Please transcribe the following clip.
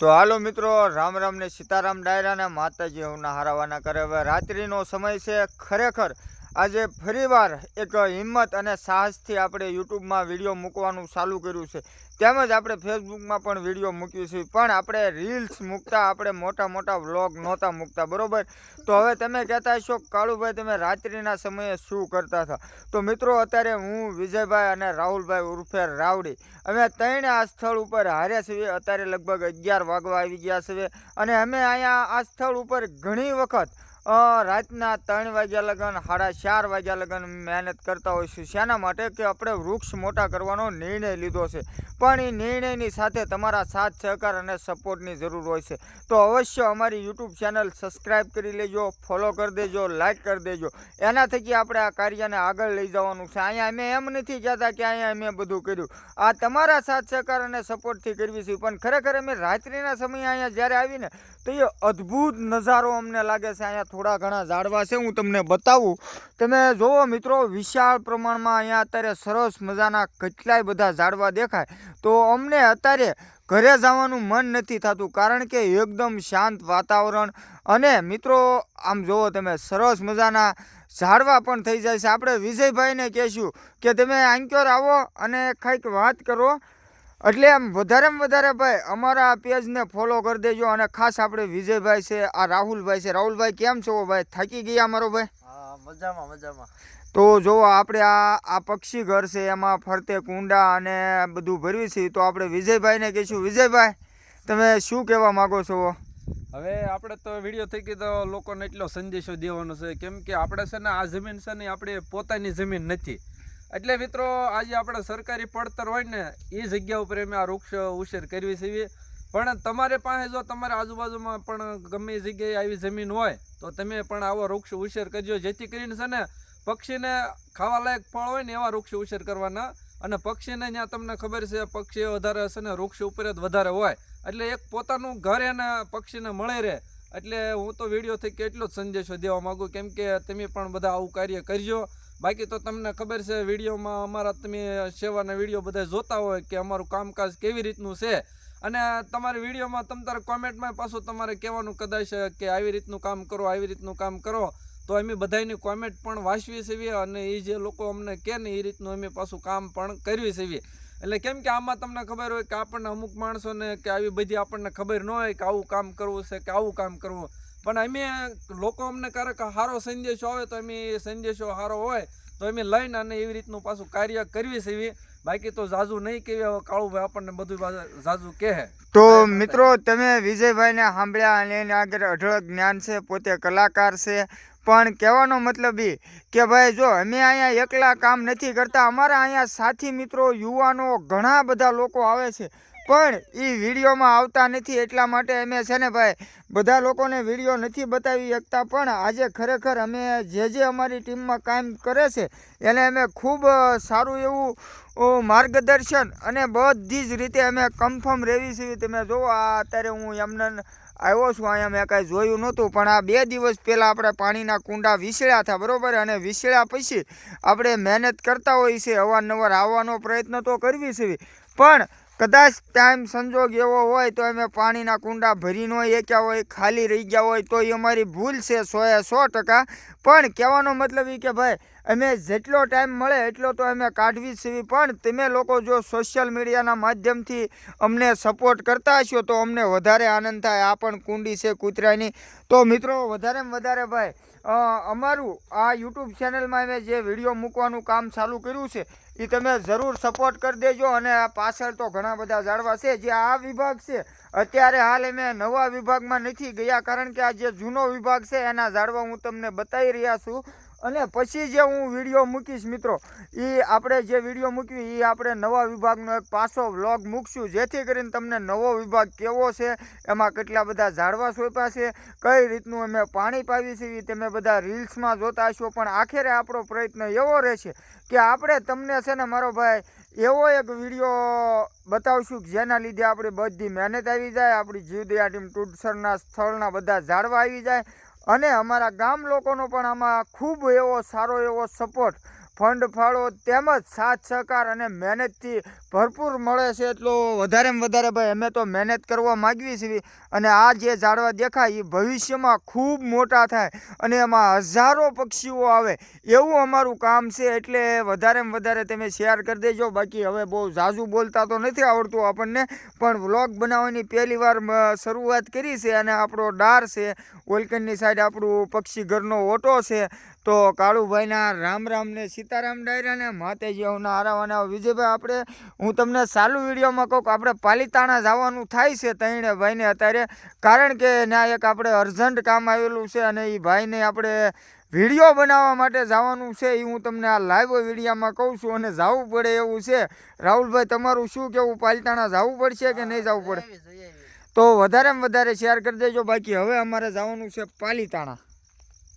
તો હાલો મિત્રો, રામ રામ ને સીતારામ ડાયરાને માતાજી હવના હારાવાના કરે હવે રાત્રિનો સમય છે ખરેખર આજે ફરીવાર એક હિંમત અને સાહસથી આપણે યુટ્યુબમાં વીડિયો મૂકવાનું ચાલુ કર્યું છે. તેમજ આપણે ફેસબુકમાં પણ વીડિયો મૂક્યું છે. પણ આપણે રીલ્સ મૂકતા આપણે મોટા મોટા વ્લોગ નહોતા મૂકતા, બરાબર? તો હવે તમે કહેતા હશો કાળુભાઈ તમે રાત્રિના સમયે શું કરતા હતા? તો મિત્રો, અત્યારે હું, વિજયભાઈ અને રાહુલભાઈ ઉર્ફે રાવડી. અમે ત્રણે આ સ્થળ ઉપર હાર્યા છીએ. અત્યારે લગભગ અગિયાર વાગવા આવી ગયા છે અને અમે અહીંયા આ સ્થળ ઉપર ઘણી વખત રાતના ત્રણ વાગ્યા લગન, સાડા ચાર વાગ્યા લગન મહેનત કરતા છે શાના માટે? કે આપણે વૃક્ષ મોટા કરવાનો નિર્ણય લીધો છે. પણ એ નિર્ણયની સાથે તમારા સાથ, સહકાર અને સપોર્ટની જરૂર હોય છે. તો અવશ્ય અમારી યુટ્યુબ ચેનલ સબસ્ક્રાઈબ કરી લેજો, ફોલો કરી દેજો, લાઇક કરી દેજો. એના થકી આપણે આ કાર્યને આગળ લઈ જવાનું છે. અહીંયા અમે એમ નથી કહેતા કે અહીંયા અમે બધું કર્યું. આ તમારા સાથ, સહકાર અને સપોર્ટથી કરવી છે. પણ ખરેખર અમે રાત્રિના સમયે અહીંયા જ્યારે આવીને, તો એ અદ્ભુત નજારો અમને લાગે છે. અહીંયા થોડા ઘણા ઝાડવા છે, હું તમને બતાવું. તમે જુઓ મિત્રો, વિશાળ પ્રમાણમાં અહીંયા અત્યારે સરસ મજાના કેટલાય બધા ઝાડવા દેખાય. તો અમને અત્યારે ઘરે જવાનું મન નથી થતું, કારણ કે એકદમ શાંત વાતાવરણ. અને મિત્રો, આમ જુઓ તમે, સરસ મજાના ઝાડવા પણ થઈ જાય છે. આપણે વિજયભાઈને કહેશું કે, તમે આંક્યોર આવો અને કંઈક વાત કરો. એટલે એમ વધારેમાં વધારે ભાઈ અમારા પેજને ફોલો કરી દેજો અને ખાસ આપણે વિજયભાઈ છે આ રાહુલભાઈ છે. રાહુલભાઈ કેમ છો ભાઈ? થાકી ગયા અમારો ભાઈ? મજામાં મજામાં. તો જો આપણે આ આ પક્ષી ઘર છે એમાં ફરતે કુંડા અને બધું ભરવી છે તો આપણે વિજયભાઈને કહીશું. વિજયભાઈ તમે શું કહેવા માગો છો? હવે આપણે તો વીડિયો થઈ ગયો તો લોકોને એટલો સંદેશો દેવાનો છે. કેમ કે આપણે છે ને આ જમીન છે ને આપણી પોતાની જમીન નથી. એટલે મિત્રો, આજે આપણે સરકારી પડતર હોય ને એ જગ્યા ઉપર અમે આ વૃક્ષ ઉછેર કરવી છીએ પણ તમારે પાસે જો તમારે આજુબાજુમાં પણ ગમે જગ્યાએ આવી જમીન હોય, તો તમે પણ આવો વૃક્ષ ઉછેર કરજો. જેથી કરીને છે ને, પક્ષીને ખાવા લાયક ફળ હોય ને, એવા વૃક્ષ ઉછેર કરવાના. અને પક્ષીને ત્યાં તમને ખબર છે પક્ષી વધારે છે ને, વૃક્ષ ઉપર જ વધારે હોય. એટલે એક પોતાનું ઘર એને પક્ષીને મળે રહે. એટલે હું તો વીડિયો થઈ કે એટલો જ સંદેશો દેવા માંગુ, કેમ કે તમે પણ બધા આવું કાર્ય કરજો. બાકી તો તમને ખબર છે, વિડીયોમાં અમારા તમે સેવાના વીડિયો બધા જોતા હોય કે અમારું કામકાજ કેવી રીતનું છે. અને તમારી વિડીયોમાં તમ તારે કોમેન્ટમાં પાછું તમારે કહેવાનું કદાચ કે આવી રીતનું કામ કરો, આવી રીતનું કામ કરો. તો અમે બધાની કોમેન્ટ પણ વાંચવી છીએ અને એ જે લોકો અમને કહે ને એ રીતનું અમે પાછું કામ પણ કરવી છીએ એટલે કેમ કે આમાં તમને ખબર હોય કે આપણને અમુક માણસોને કે આવી બધી આપણને ખબર ન હોય કે આવું કામ કરવું છે કે આવું કામ કરવું. પણ અમે લોકો અમને ક્યારેક સારો સંદેશો આવે તો અમે એ સંદેશો સારો હોય તો અમે લઈને અને એવી રીતનું પાછું કાર્ય કરવી છે. બાકી તો જાજુ નહીં કેવી કાળુભાઈ આપણને બધું જાજુ કહે. તો મિત્રો તમે વિજયભાઈને સાંભળ્યા અને એને આગળ અઢળક જ્ઞાન છે પોતે કલાકાર છે. પણ કહેવાનો મતલબ એ કે ભાઈ જો અમે અહીંયા એકલા કામ નથી કરતા અમારા અહીંયા સાથી મિત્રો યુવાનો ઘણા બધા લોકો આવે છે. પણ એ વિડીયોમાં આવતા નથી એટલા માટે અમે છે ને ભાઈ, બધા લોકોને વીડિયો નથી બતાવી શકતા, પણ આજે ખરેખર અમે જે જે અમારી ટીમમાં કામ કરે છે, એને અમે ખૂબ સારું એવું માર્ગદર્શન અને બધી જ રીતે અમે કન્ફર્મ રહેવી છીએ તમે જુઓ આ અત્યારે હું એમને આવ્યો છું, અહીંયા મેં કાંઈ જોયું નહોતું, પણ આ બે દિવસ પહેલાં આપણે પાણીના કુંડા વિસળ્યા હતા, બરોબર? અને વિસળ્યા પછી આપણે મહેનત કરતા હોઈએ છીએ અવારનવાર આવવાનો પ્રયત્ન તો કરવી છે. પણ કદાચ ટાઈમ સંજોગ એવો હોય તો અમે પાણીના કુંડા ભરી ન એક્યા હોય, ખાલી રહી ગયા હોય, તો એ અમારી ભૂલ છે સોએ સો ટકા. પણ કહેવાનો મતલબ એ કે ભાઈ, અમે જેટલો ટાઈમ મળે એટલો તો અમે કાઢવી છીએ પણ તમે લોકો જો સોશિયલ મીડિયાના માધ્યમથી અમને સપોર્ટ કરતા હશો તો અમને વધારે આનંદ થાય. આ પણ કુંડી છે કૂતરાની. તો મિત્રો, વધારેમાં વધારે ભાઈ અમારું આ યુટ્યુબ ચેનલમાં અમે જે વીડિયો મૂકવાનું કામ ચાલુ કર્યું છે એ તમે જરૂર સપોર્ટ કરી દેજો અને આ પાછળ તો ઘણા બધા ઝાડવા છે, જે આ વિભાગ છે. અત્યારે હાલ અમે નવા વિભાગમાં નથી ગયા, કારણ કે આ જે જૂનો વિભાગ છે, એના ઝાડવા હું તમને બતાવી રહ્યા છું. અને પછી જે હું વીડિયો મૂકીશ મિત્રો એ આપણે જે વીડિયો મૂક્યું એ આપણે નવા વિભાગનો એક પાછો વ્લોગ મૂકશું, જેથી કરીને તમને નવો વિભાગ કેવો છે, એમાં કેટલા બધા ઝાડવા સોંપ્યા છે, કઈ રીતનું અમે પાણી પાવી છે એ તમે બધા રીલ્સમાં જોતા હશો, પણ આખરે આપણો પ્રયત્ન એવો રહેશે કે આપણે તમને છે ને મારો ભાઈ એવો એક વીડિયો બતાવશું, જેના લીધે આપણી બધી મહેનત આવી જાય, આપણી જીવદયા ટીમ ટૂટસરના સ્થળના બધા ઝાડવા આવી જાય અને અમારા ગામ લોકોનો પણ આમાં ખૂબ એવો સારો એવો સપોર્ટ ફંડ ફાળો તેમજ સાથ સહકાર અને મહેનતથી ભરપૂર મળે છે એટલો વધારેમાં વધારે ભાઈ, અમે તો મહેનત કરવા માગવી છીએ. અને આ જે ઝાડવા દેખાય એ ભવિષ્યમાં ખૂબ મોટા થાય અને એમાં હજારો પક્ષીઓ આવે. એવું અમારું કામ છે એટલે વધારેમાં વધારે તમે શેર કરી દેજો. બાકી હવે બહુ ઝાઝું બોલતા તો નથી આવડતું આપણને. પણ વ્લોગ બનાવવાની પહેલી વાર શરૂઆત કરી છે અને આપણો ડાર છે. ઓલકનની સાઈડ આપણું પક્ષી ઘરનો ઓટો છે. તો કાળુભાઈના રામ રામને સીતારામ ડાયરાને માતેજી માતાજીઓના આરાવાના વિજયભાઈ આપણે હું તમને ચાલુ વિડીયોમાં કહું કે આપણે પાલિતાણા જવાનું થાય છે તૈણે ભાઈને અત્યારે. કારણ કે ત્યાં એક આપણે અર્જન્ટ કામ આવેલું છે અને એ ભાઈને આપણે વીડિયો બનાવવા માટે જવાનું છે. એ હું તમને આ લાઈવ વિડીયામાં કહું છું અને જવું પડે એવું છે. રાહુલભાઈ તમારું શું કેવું? પાલિતાણા જવું પડશે કે નહીં જવું પડે? તો વધારેમાં વધારે શેર કરી દેજો. બાકી હવે અમારે જવાનું છે પાલીતાણા.